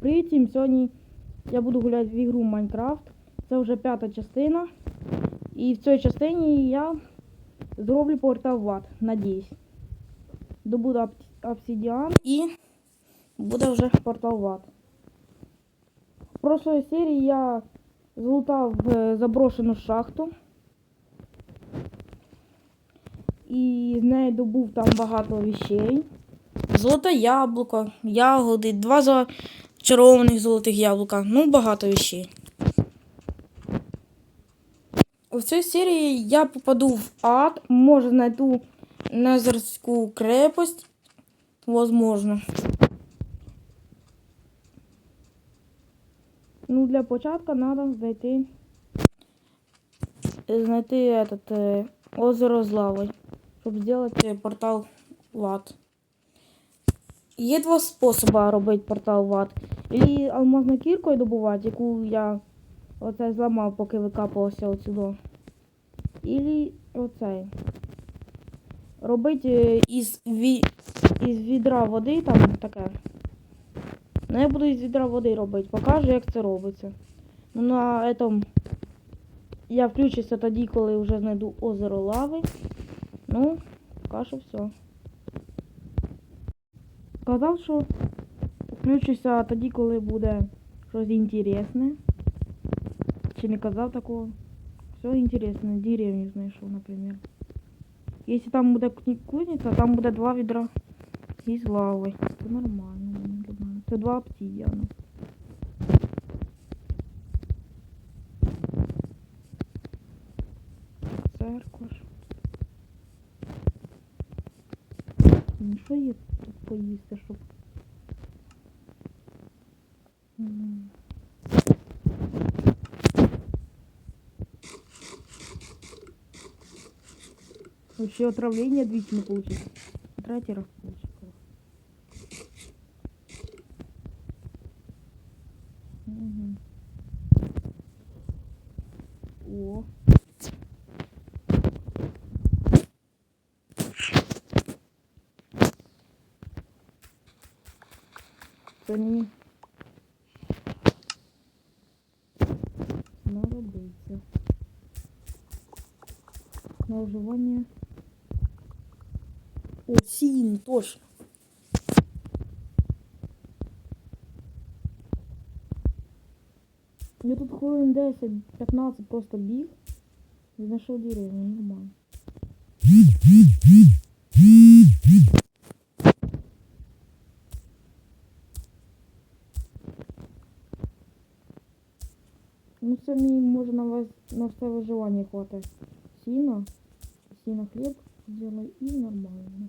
Привіт всім! Сьогодні я буду гуляти в ігру Майнкрафт. Це вже п'ята частина. І в цій частині я зроблю портал в надіюсь. Добуду об- обсидіан і буде вже портал в ад. В прошлій серії я злутав е, заброшену шахту. І з неї добув там багато вещей. Золоте яблуко, ягоди, два зачарованих золотих яблука. Ну, багато вещей. У цій серії я попаду в ад, може знайду Незерську крепость. Возможно. Ну, для початку треба знайти. Знайти этот, е, озеро з лавою, щоб зробити портал в ад. Є два способи робити портал в ад. І алмазною кіркою добувати, яку я оце зламав, поки викапувався отсюди. Ілі оцей. Робити е, із, ві... із відра води там таке. Ну, я буду із відра води робити. Покажу, як це робиться. Ну, на этом я включуся тоді, коли вже знайду озеро лави. Ну, поки що все. Казав, що включуся тоді, коли буде щось інтересне. Чи не казав такого? Все інтересне. Деревню знайшов, наприклад. Якщо там буде кузниця, там буде два відра із лави. Це нормально, для. Це два обсидіана. Церква. Ну, Що є тут поїсти, щоб. Вообще отравление двічі не получится. Третій раз получится. Угу. О. Це мені знадобиться. На вживання. О, сін, точно. Я тут хвилин 10-15 просто біг і знайшов деревню, нормально. Ну це мені може на весь на все виживання хватить. Сіна, сіна хліб зробив і нормально.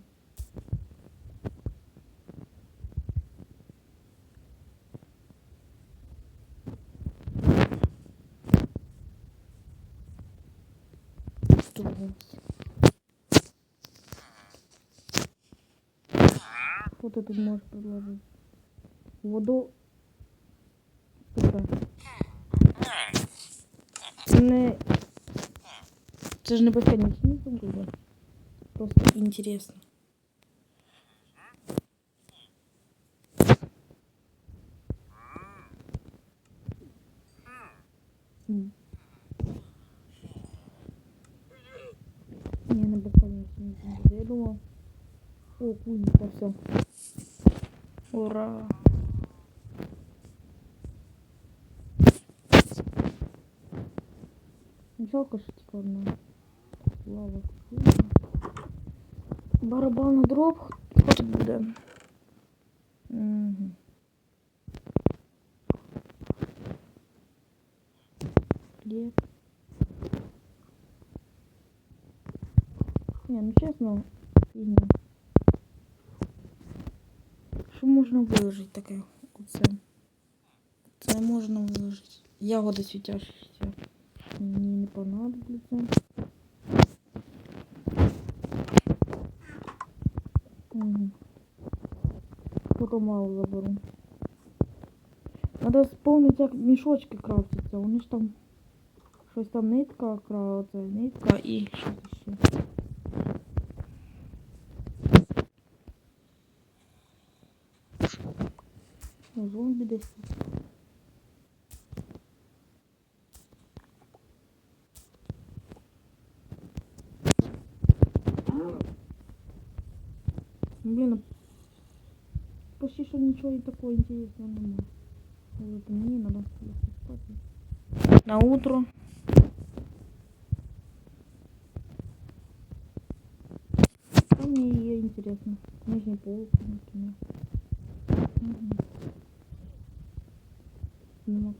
Что ты тут можешь предложить? Воду. Сука. Не... Це ж не безконечно буде. Просто інтересно. М. Не, не безконечно не буде. Я думав. О, кузница, все. Ура! Жалко, що типа одна лава. Барабан дроб хто буде. Угу. Хліб. Не, ну чесно, фігня. Що можна виложити таке? Оце. Це можна виложити. Ягоди світящіся. Мені не понадобиться. мало заберу. Надо вспомнити, як мішочки крафтяться. Вони ж там щось там нитка, кра... це нитка і щось ще. Ну, зомбі десь тут. Ничего и такого интересного нема. Вот мне надо спать. На утро. А мне ее интересно. Нижний полк, например. Мгм. Нема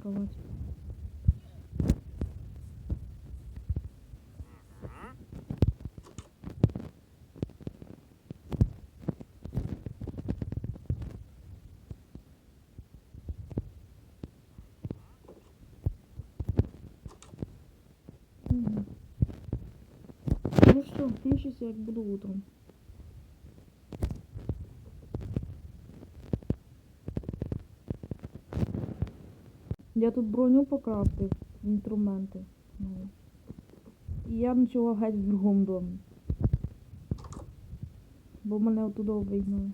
включусь, як буду утром. Я тут броню покрафтив, інструменти. Ну. І я ночував геть в другому домі. Бо мене оттуда вигнали.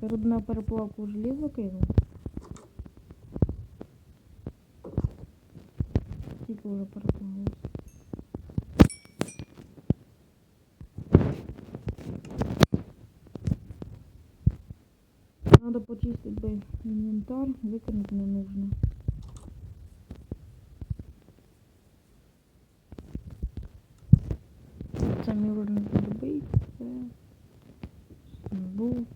Перед на переплавку желізо кинув. Вже переплавилось. Надо почистить бы инвентарь, выкинуть не нужно. Це мій вольний любий, це сундук,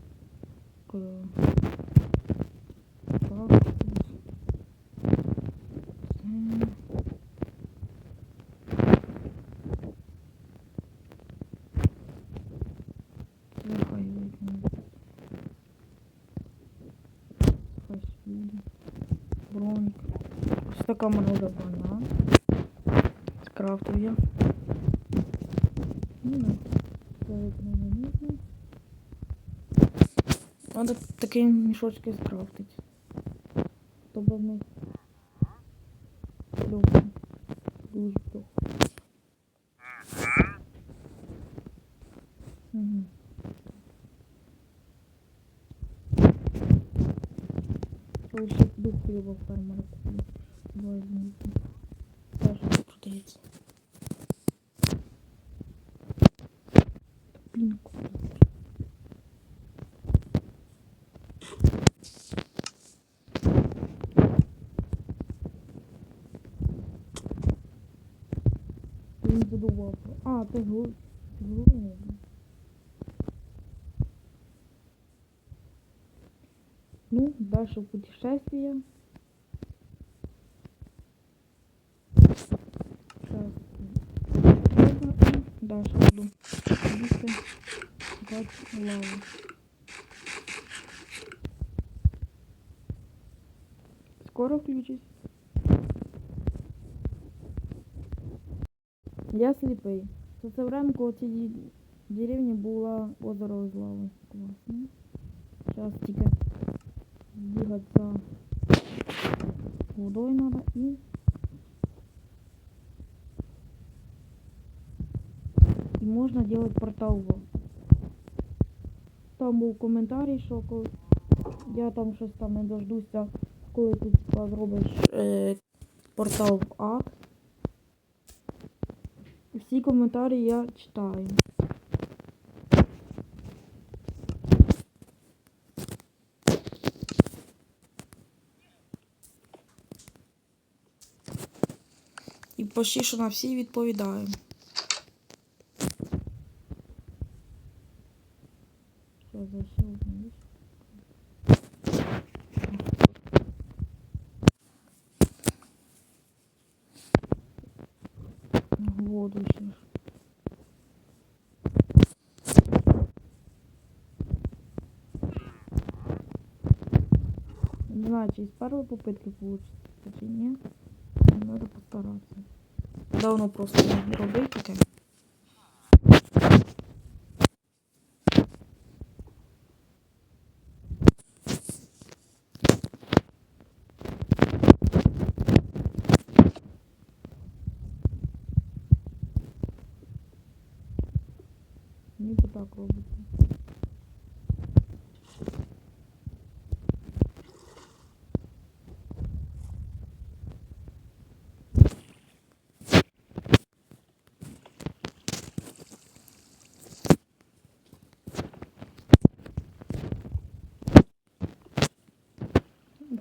така в вже броня. Скрафтив я. Ну. Надо такі мішочки скрафтити. То без них плохо. Дуже плохо. Угу. Лучше дух хлеба фермера куплю. Возьму. Даже не продається. Блін, купити. Він задував. А, це глу. Глу. Ну, дальше в путешествие. брать лаву. Скоро включусь. Я сліпий. Це це время коло цієї деревні було озеро з лави. Класно. Зараз тільки бігати за водою надо і і можна делать портал в. Там був коментарій, що коли я там щось там не дождуся, коли ти типа зробиш е, портал в ад. Всі коментарі я читаю. І почти що на всі відповідаю. Що за ще одне є? Воду ще. ж. Не знаю, чи з першої попитки получится, чи нет. Надо постараться. Давно просто не робив таке. Ніби так робиться.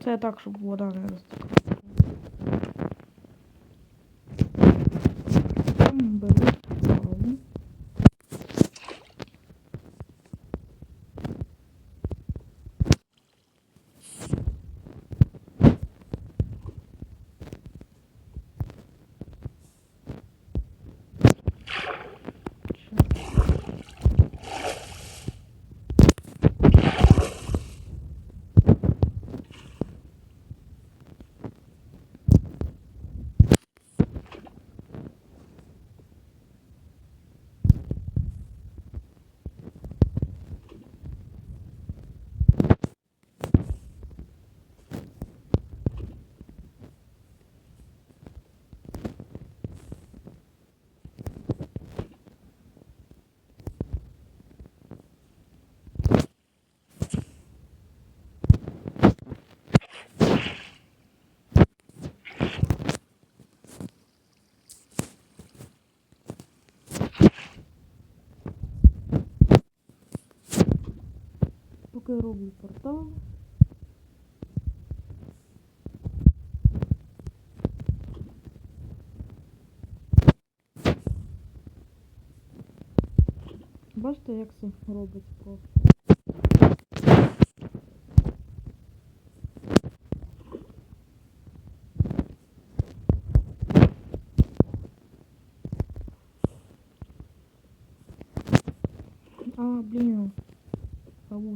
Це так, щоб вода не розтекала. Поки роблю портал. Бачите, як це робить просто.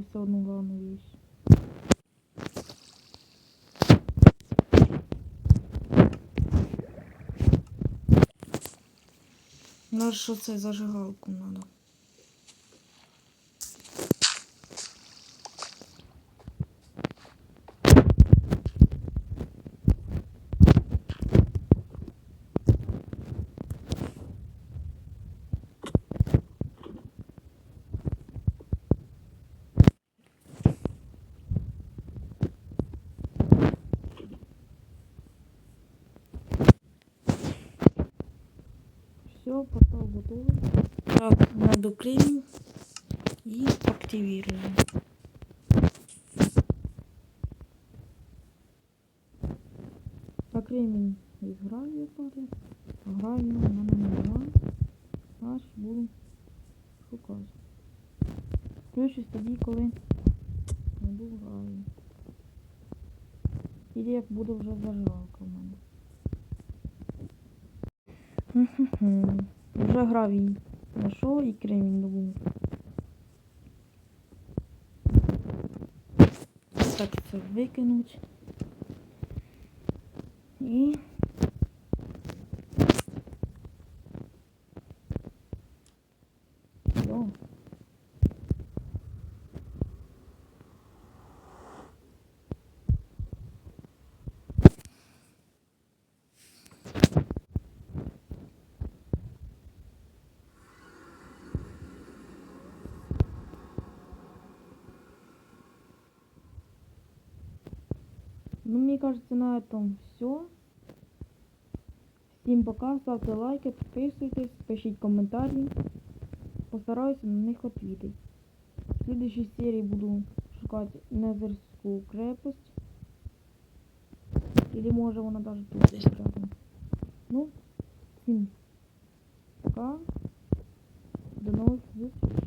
Все одну главную вещь. Наш що це зажигалку надо. Все, портал. Так, надо кремень и активируем. Так, кремень із гравію падає. А гравію в мене нема. Аж буду шукати. Включусь тоді, коли знайду гравію. Или як буде вже зажигалка в мене. Вже гравій знайшов і кремінь добув. Так це викинуть. І все. Ну, мне кажется, на этом все. Всім пока, ставте лайки, підписуйтесь, пишіть коментарі. Постараюся на них відповідати. В следующей серії буду шукати Незерську крепость. Или може вона даже тут десь рядом. Ну, всім пока. До нових зустрічей.